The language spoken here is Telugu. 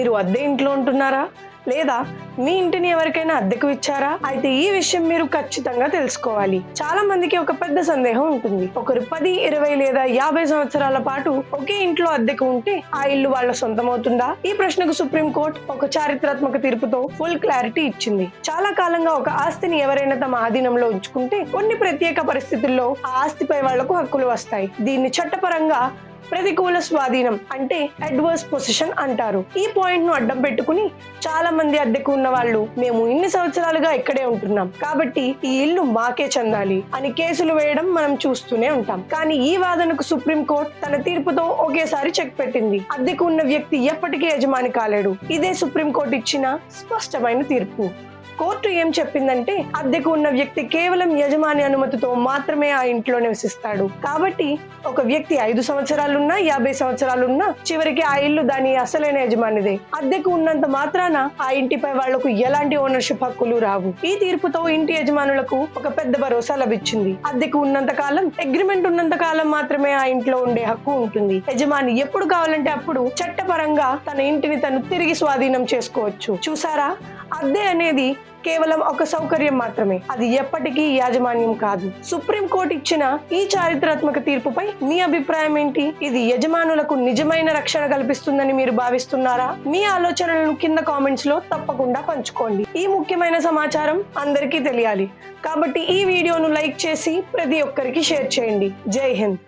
మీరు అద్దె ఇంట్లో ఉంటున్నారా? లేదా మీ ఇంటిని ఎవరికైనా అద్దెకు ఇచ్చారా? అయితే ఈ విషయం మీరు ఖచ్చితంగా తెలుసుకోవాలి. చాలా మందికి ఒక పెద్ద సందేహం ఉంటుంది. ఒకరు పది ఇరవై లేదా యాభై సంవత్సరాల పాటు ఒకే ఇంట్లో అద్దెకు ఉంటే ఆ ఇల్లు వాళ్ళ సొంతం అవుతుందా ఈ ప్రశ్నకు సుప్రీంకోర్టు ఒక చారిత్రాత్మక తీర్పుతో ఫుల్ క్లారిటీ ఇచ్చింది. చాలా కాలంగా ఒక ఆస్తిని ఎవరైనా తమ ఆధీనంలో ఉంచుకుంటే కొన్ని ప్రత్యేక పరిస్థితుల్లో ఆ ఆస్తిపై వాళ్ళకు హక్కులు వస్తాయి. దీన్ని చట్టపరంగా ప్రతికూల స్వాధీనం అంటే అడ్వర్స్ పొజిషన్ అంటారు. ఈ పాయింట్ను అడ్డం పెట్టుకుని చాలా మంది అద్దెకు ఉన్న వాళ్ళు మేము ఇన్ని సంవత్సరాలుగా ఇక్కడే ఉంటున్నాం. కాబట్టి ఈ ఇల్లు మాకే చెందాలి అని కేసులు వేయడం మనం చూస్తూనే ఉంటాం. కానీ ఈ వాదనకు సుప్రీంకోర్టు తన తీర్పుతో ఒకేసారి చెక్ పెట్టింది. అద్దెకు ఉన్న వ్యక్తి ఎప్పటికీ యజమాని కాలేడు. ఇదే సుప్రీంకోర్టు ఇచ్చిన స్పష్టమైన తీర్పు. కోర్టు ఏం చెప్పిందంటే అద్దెకు ఉన్న వ్యక్తి కేవలం యజమాని అనుమతితో మాత్రమే ఆ ఇంట్లో నివసిస్తాడు. కాబట్టి ఒక వ్యక్తి ఐదు సంవత్సరాలున్నా యాభై సంవత్సరాలున్నా చివరికి ఆ ఇల్లు దాని అసలైన యజమానిదే. అద్దెకు ఉన్నంత మాత్రాన ఆ ఇంటిపై వాళ్ళకు ఎలాంటి ఓనర్షిప్ హక్కులు రావు. ఈ తీర్పుతో ఇంటి యజమానులకు ఒక పెద్ద భరోసా లభించింది. అద్దెకు ఉన్నంత కాలం అగ్రిమెంట్ ఉన్నంత కాలం మాత్రమే ఆ ఇంట్లో ఉండే హక్కు ఉంటుంది. యజమాని ఎప్పుడు కావాలంటే అప్పుడు చట్టపరంగా తన ఇంటిని తను తిరిగి స్వాధీనం చేసుకోవచ్చు. చూసారా? అద్దె అనేది కేవలం ఒక సౌకర్యం మాత్రమే. అది ఎప్పటికీ యాజమాన్యం కాదు. సుప్రీంకోర్టు ఇచ్చిన ఈ చారిత్రాత్మక తీర్పుపై మీ అభిప్రాయం ఏంటి? ఇది యజమానులకు నిజమైన రక్షణ కల్పిస్తుందని మీరు భావిస్తున్నారా? మీ ఆలోచనలను కింద కామెంట్స్లో తప్పకుండా పంచుకోండి. ఈ ముఖ్యమైన సమాచారం అందరికీ తెలియాలి. కాబట్టి ఈ వీడియోను లైక్ చేసి ప్రతి ఒక్కరికి షేర్ చేయండి. జై హింద్.